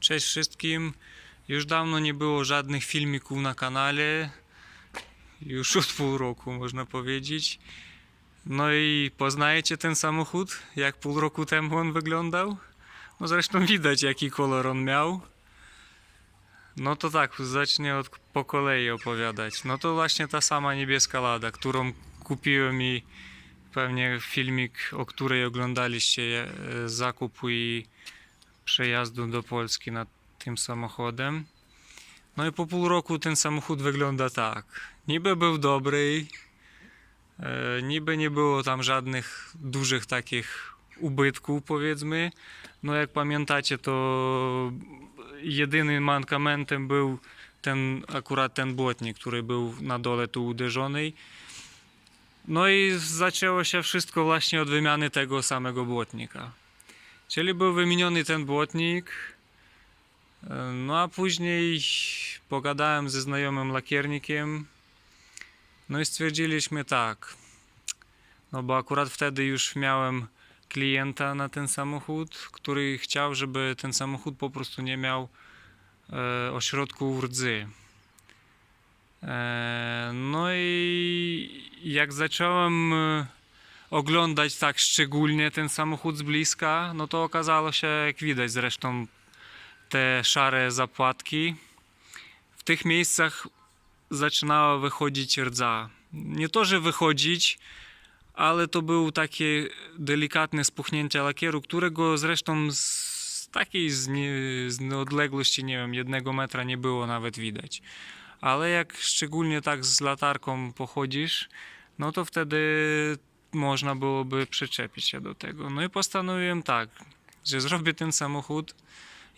Cześć wszystkim. Już dawno nie było żadnych filmików na kanale. Już od pół roku można powiedzieć. No i poznajecie ten samochód? Jak pół roku temu on wyglądał? No zresztą widać jaki kolor on miał. No to tak, zacznę od, po kolei opowiadać. No to właśnie ta sama niebieska lada, którą kupiłem i pewnie filmik, o której oglądaliście, zakupu i przejazdu do Polski nad tym samochodem. No i po pół roku ten samochód wygląda tak. Niby był dobry, e, niby nie było tam żadnych dużych takich ubytków, powiedzmy. No jak pamiętacie, to jedynym mankamentem był ten akurat ten błotnik, który był na dole tu uderzony. No i zaczęło się wszystko właśnie od wymiany tego samego błotnika. Czyli był wymieniony ten błotnik. No a później pogadałem ze znajomym lakiernikiem. No i stwierdziliśmy tak. No bo akurat wtedy już miałem klienta na ten samochód, który chciał, żeby ten samochód po prostu nie miał e, ośrodku rdzy. E, no i jak zacząłem e, oglądać tak szczególnie ten samochód z bliska, no to okazało się, jak widać zresztą, te szare zapłatki. W tych miejscach zaczynała wychodzić rdza. Nie to, że wychodzić, ale to był takie delikatne spuchnięcie lakieru, którego zresztą z takiej z, nie, z odległości, nie wiem, jednego metra nie było nawet widać. Ale jak szczególnie tak z latarką pochodzisz, no to wtedy można byłoby przyczepić się do tego. No i postanowiłem tak, że zrobię ten samochód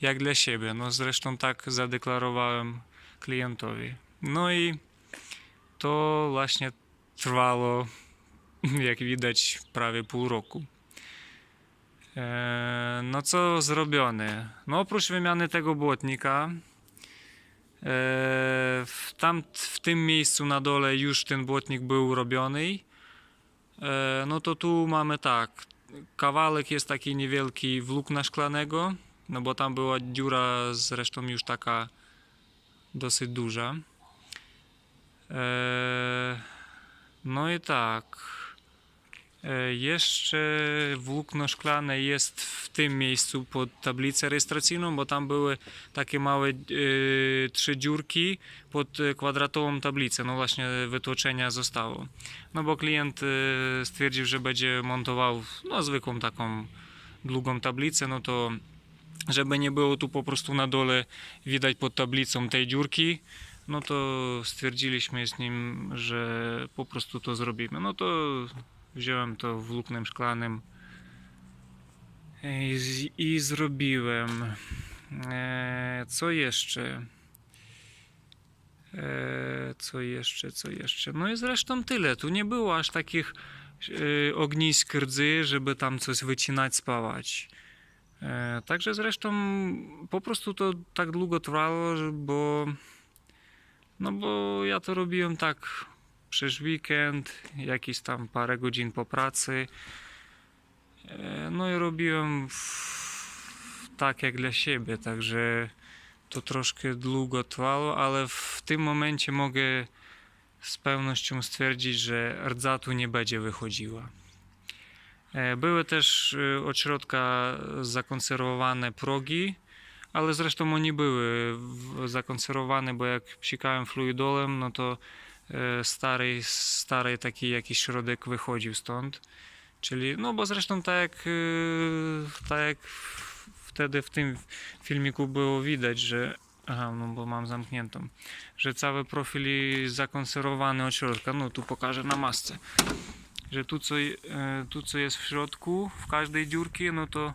jak dla siebie. No zresztą tak zadeklarowałem klientowi. No i to właśnie trwało, jak widać, prawie pół roku. Eee, No co zrobione? No oprócz wymiany tego błotnika, eee, w, tam, w tym miejscu na dole już ten błotnik był robiony. E, No to tu mamy tak. Kawałek jest taki niewielki włókna szklanego, no bo tam była dziura zresztą już taka dosyć duża. E, No i tak. E, Jeszcze włókno szklane jest w tym miejscu pod tablicę rejestracyjną, bo tam były takie małe e, trzy dziurki pod e, kwadratową tablicę. No właśnie wytłoczenia zostało. No bo klient stwierdził, że będzie montował no, zwykłą taką długą tablicę, no to żeby nie było tu po prostu na dole widać pod tablicą tej dziurki, no to stwierdziliśmy z nim, że po prostu to zrobimy. No to wziąłem to włóknem szklanym i, i zrobiłem. E, co jeszcze? E, co jeszcze, co jeszcze? No i zresztą tyle. Tu nie było aż takich e, ognisk rdzy, żeby tam coś wycinać, spawać. E, także zresztą po prostu to tak długo trwało, bo no bo ja to robiłem tak przez weekend, jakieś tam parę godzin po pracy. E, No i robiłem tak jak dla siebie, także to troszkę długo trwało, ale w tym momencie mogę z pewnością stwierdzić, że rdza tu nie będzie wychodziła. E, Były też e, od środka zakonserwowane progi, ale zresztą oni były zakonserwowane, bo jak psikałem fluidolem, no to e, stary, stary taki jakiś środek wychodził stąd. Czyli, no bo zresztą tak jak, e, tak jak wtedy w tym filmiku było widać, że aha, no bo mam zamkniętą, że cały profil zakonserwowany od środka. No tu pokażę na masce, że tu co, e, tu co jest w środku, w każdej dziurki, no to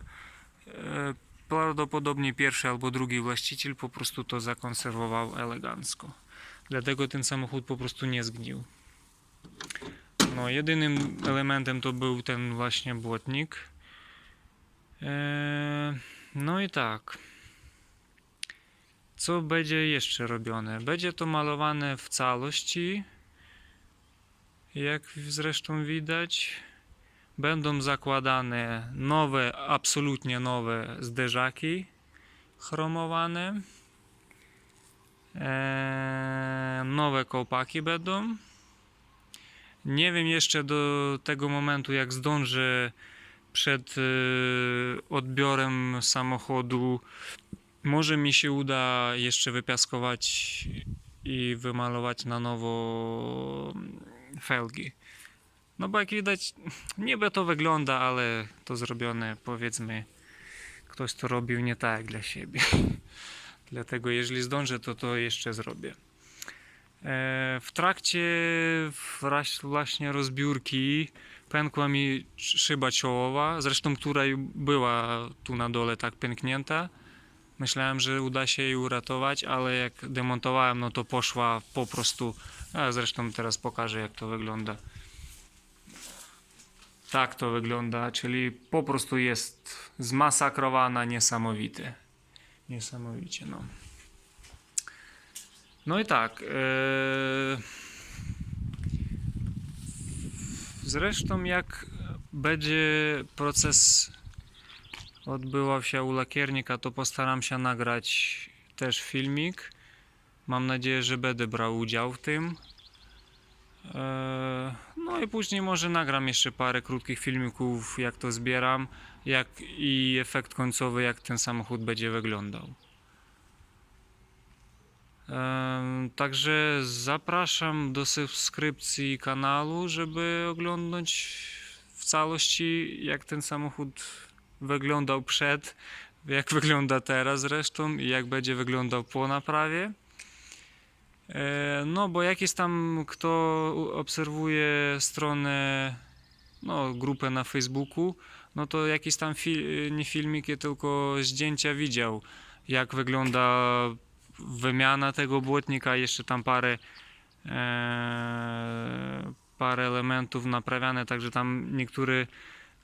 prawdopodobnie pierwszy albo drugi właściciel po prostu to zakonserwował elegancko. Dlatego ten samochód po prostu nie zgnił. No, jedynym elementem to był ten właśnie błotnik. Eee, no i tak. Co będzie jeszcze robione? Będzie to malowane w całości. Jak zresztą widać. Będą zakładane nowe, absolutnie nowe zderzaki chromowane. Eee, nowe kołpaki będą. Nie wiem jeszcze do tego momentu, jak zdążę przed e, odbiorem samochodu. Może mi się uda jeszcze wypiaskować i wymalować na nowo felgi. No bo jak widać, niby to wygląda, ale to zrobione powiedzmy ktoś to robił nie tak dla siebie. Dlatego jeżeli zdążę, to to jeszcze zrobię. E, W trakcie właśnie rozbiórki pękła mi szyba czołowa, zresztą która była tu na dole tak pęknięta. Myślałem, że uda się jej uratować, ale jak demontowałem, no to poszła po prostu. A zresztą teraz pokażę, jak to wygląda. Tak to wygląda, czyli po prostu jest zmasakrowana niesamowite. Niesamowicie, no. No i tak. e, Zresztą jak będzie proces odbywał się u lakiernika, to postaram się nagrać też filmik. Mam nadzieję, że będę brał udział w tym. Eee, No i później może nagram jeszcze parę krótkich filmików, jak to zbieram, jak i efekt końcowy, jak ten samochód będzie wyglądał. Em, Także zapraszam do subskrypcji kanału, żeby oglądać w całości, jak ten samochód wyglądał przed, jak wygląda teraz zresztą i jak będzie wyglądał po naprawie. E, No, bo jak jest tam, kto obserwuje stronę, no, grupę na Facebooku, no to jakiś tam nie filmik, tylko zdjęcia widział, jak wygląda wymiana tego błotnika, jeszcze tam parę e, parę elementów naprawiane, także tam niektóre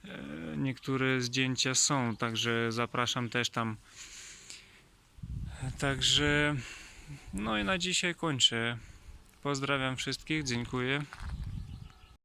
e, niektóre zdjęcia są, także zapraszam też tam. Także no i na dzisiaj kończę. Pozdrawiam wszystkich, dziękuję.